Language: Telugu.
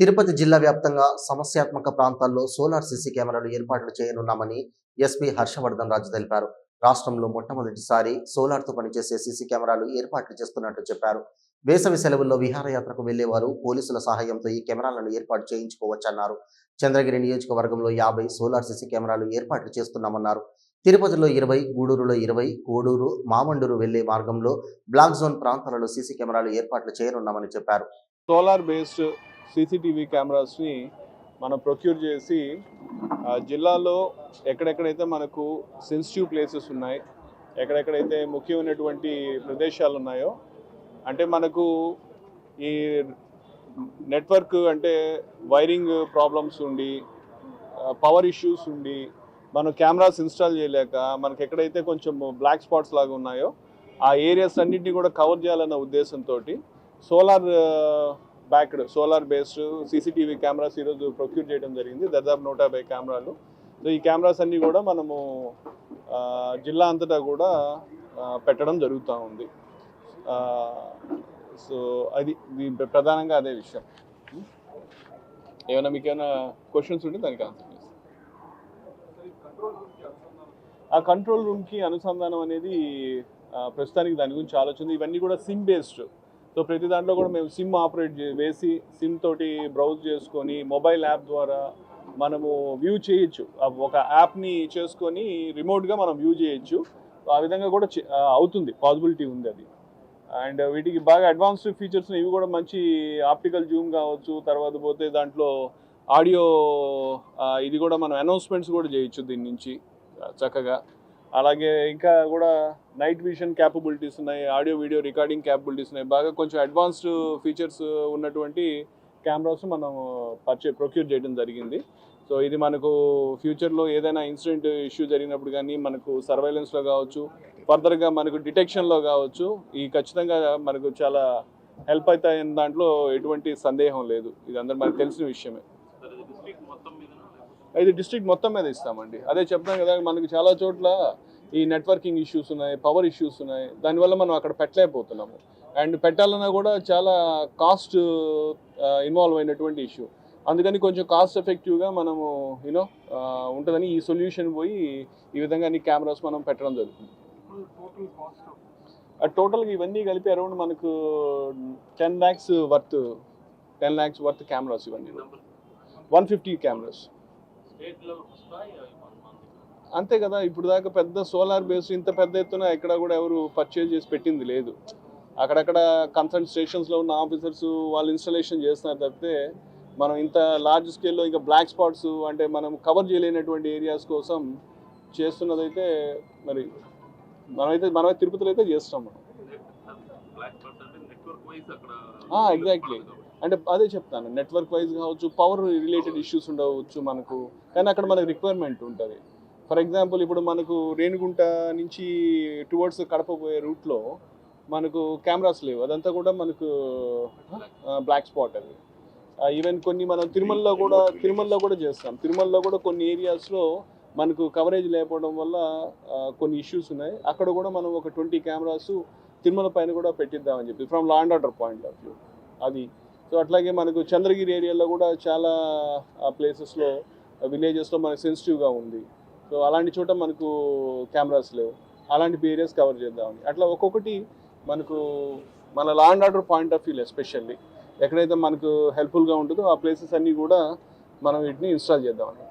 తిరుపతి జిల్లా వ్యాప్తంగా సమస్యాత్మక ప్రాంతాల్లో సోలార్ సీసీ కెమెరాలు ఏర్పాట్లు చేయనున్నామని ఎస్పీ హర్షవర్ధన్ రాజు తెలిపారు. రాష్ట్రంలో మొట్టమొదటిసారి సోలార్తో పనిచేసే సీసీ కెమెరాలు ఏర్పాట్లు చేస్తున్నట్టు చెప్పారు. వేసవి సెలవుల్లో విహారయాత్రకు వెళ్ళేవారు పోలీసుల సహాయంతో ఈ కెమెరాలను ఏర్పాటు చేయించుకోవచ్చన్నారు. చంద్రగిరి నియోజకవర్గంలో యాభై సోలార్ సీసీ కెమెరాలు ఏర్పాట్లు చేస్తున్నామన్నారు. తిరుపతిలో ఇరవై గూడూరులో ఇరవై కోడూరు మామండూరు వెళ్ళే మార్గంలో బ్లాక్ జోన్ ప్రాంతాలలో సీసీ కెమెరాలు ఏర్పాట్లు చేయనున్నామని చెప్పారు. సోలార్ బేస్డ్ సీసీటీవీ కెమెరాస్ని మనం ప్రొక్యూర్ చేసి జిల్లాలో ఎక్కడెక్కడైతే మనకు సెన్సిటివ్ ప్లేసెస్ ఉన్నాయి ఎక్కడెక్కడైతే ముఖ్యమైనటువంటి ప్రదేశాలు ఉన్నాయో అంటే మనకు ఈ నెట్వర్క్ అంటే వైరింగ్ ప్రాబ్లమ్స్ ఉండి పవర్ ఇష్యూస్ ఉండి మనం కెమెరాస్ ఇన్స్టాల్ చేయలేక మనకి ఎక్కడైతే కొంచెం బ్లాక్ స్పాట్స్ లాగా ఉన్నాయో ఆ ఏరియాస్ అన్నింటినీ కూడా కవర్ చేయాలన్న ఉద్దేశంతో solar backed solar based CCTV cameras ఈరోజు ప్రొక్యూర్ చేయడం జరిగింది. దాదాపు నూట యాభై కెమెరాలు. సో ఈ కెమెరాస్ అన్నీ కూడా మనము జిల్లా అంతటా కూడా పెట్టడం జరుగుతూ ఉంది. సో అది ప్రధానంగా అదే విషయం. ఏమైనా మీకు ఏమైనా క్వశ్చన్స్ ఉంటే దానికి ఆన్సర్ చేస్తాను. ఆ కంట్రోల్ రూమ్కి అనుసంధానం అనేది ప్రస్తుతానికి దాని గురించి ఆలోచన ఇవన్నీ కూడా సిమ్ బేస్డ్ సో ప్రతి దాంట్లో కూడా మేము సిమ్ ఆపరేట్ చే వేసి సిమ్ తోటి బ్రౌజ్ చేసుకొని మొబైల్ యాప్ ద్వారా మనము వ్యూ చేయొచ్చు. ఒక యాప్ని చేసుకొని రిమోట్గా మనం వ్యూ చేయొచ్చు. ఆ విధంగా కూడా చే- అవుతుంది. పాసిబిలిటీ ఉంది అది. అండ్ వీటికి బాగా అడ్వాన్స్డ్ ఫీచర్స్ ఇవి కూడా మంచి ఆప్టికల్ జూమ్ కావచ్చు తర్వాత పోతే దాంట్లో ఆడియో ఇది కూడా మనం అనౌన్స్మెంట్స్ కూడా చేయొచ్చు దీని నుంచి. చక్కగా అలాగే ఇంకా కూడా నైట్ విజన్ క్యాపబిలిటీస్ ఉన్నాయి ఆడియో వీడియో రికార్డింగ్ క్యాపబిలిటీస్ ఉన్నాయి. బాగా కొంచెం అడ్వాన్స్డ్ ఫీచర్స్ ఉన్నటువంటి కెమెరాస్ మనం పర్చే ప్రొక్యూర్ చేయడం జరిగింది. సో ఇది మనకు ఫ్యూచర్లో ఏదైనా ఇన్సిడెంట్ ఇష్యూ జరిగినప్పుడు కానీ మనకు సర్వైలెన్స్లో కావచ్చు ఫర్దర్గా మనకు డిటెక్షన్లో కావచ్చు ఈ ఖచ్చితంగా మనకు చాలా హెల్ప్ అవుతాయని దాంట్లో ఎటువంటి సందేహం లేదు. ఇది అందరూ మనకు తెలిసిన విషయమే. ఇది డిస్ట్రిక్ట్ మొత్తం మీద ఇస్తామండి. అదే చెప్తాం కదా మనకి చాలా చోట్ల ఈ నెట్వర్కింగ్ ఇష్యూస్ ఉన్నాయి పవర్ ఇష్యూస్ ఉన్నాయి. దానివల్ల మనం అక్కడ పెట్టలేకపోతున్నాము. అండ్ పెట్టాలన్నా కూడా చాలా కాస్ట్ ఇన్వాల్వ్ అయినటువంటి ఇష్యూ. అందుకని కొంచెం కాస్ట్ ఎఫెక్టివ్గా మనము యూనో ఉంటుందని ఈ సొల్యూషన్ పోయి ఈ విధంగా అన్ని కెమెరాస్ మనం పెట్టడం జరుగుతుంది. టోటల్గా ఇవన్నీ కలిపి అరౌండ్ మనకు ten lakhs worth ten lakhs worth cameras ఇవన్నీ. One fifty cameras. అంతే కదా ఇప్పుడు దాకా పెద్ద సోలార్ బేస్ ఇంత పెద్ద ఎత్తున ఎక్కడ కూడా ఎవరు పర్చేజ్ చేసి పెట్టింది లేదు. అక్కడక్కడ కన్సల్ట్ స్టేషన్స్లో ఉన్న ఆఫీసర్స్ వాళ్ళు ఇన్స్టాలేషన్ చేస్తున్నారు తప్పితే మనం ఇంత లార్జ్ స్కేల్లో ఇంకా బ్లాక్ స్పాట్స్ అంటే మనం కవర్ చేయలేనటువంటి ఏరియాస్ కోసం చేస్తున్నదైతే మరి మనమైతే మనమైతే తిరుపతిలో అయితే చేస్తాం మనం. ఎగ్జాక్ట్లీ అంటే అదే చెప్తాను నెట్వర్క్ వైజ్ కావచ్చు పవర్ రిలేటెడ్ ఇష్యూస్ ఉండవచ్చు మనకు కానీ అక్కడ మనకు రిక్వైర్మెంట్ ఉంటుంది. ఫర్ ఎగ్జాంపుల్ ఇప్పుడు మనకు రేణిగుంట నుంచి టువర్డ్స్ కడప పోయే రూట్లో మనకు కెమెరాస్ లేవు. అదంతా కూడా మనకు బ్లాక్ స్పాట్ అది. ఈవెన్ కొన్ని మనం తిరుమలలో కూడా తిరుమలలో కూడా చేస్తాం. తిరుమలలో కూడా కొన్ని ఏరియాస్లో మనకు కవరేజ్ లేకపోవడం వల్ల కొన్ని ఇష్యూస్ ఉన్నాయి. అక్కడ కూడా మనం ఒక ట్వంటీ కెమెరాస్ తిరుమల పైన కూడా పెట్టిద్దామని చెప్పి from law and order point of view అది సో అట్లాగే మనకు చంద్రగిరి ఏరియాలో కూడా చాలా ప్లేసెస్లో విలేజెస్లో మనకు సెన్సిటివ్గా ఉంది. సో అలాంటి చోట మనకు కెమెరాస్ లేవు. అలాంటి ఏరియాస్ కవర్ చేద్దామని అట్లా ఒక్కొక్కటి మనకు మన law and order point of వ్యూలో ఎస్పెషల్లీ ఎక్కడైతే మనకు హెల్ప్ఫుల్గా ఉంటుందో ఆ ప్లేసెస్ అన్నీ కూడా మనం వీటిని ఇన్స్టాల్ చేద్దామని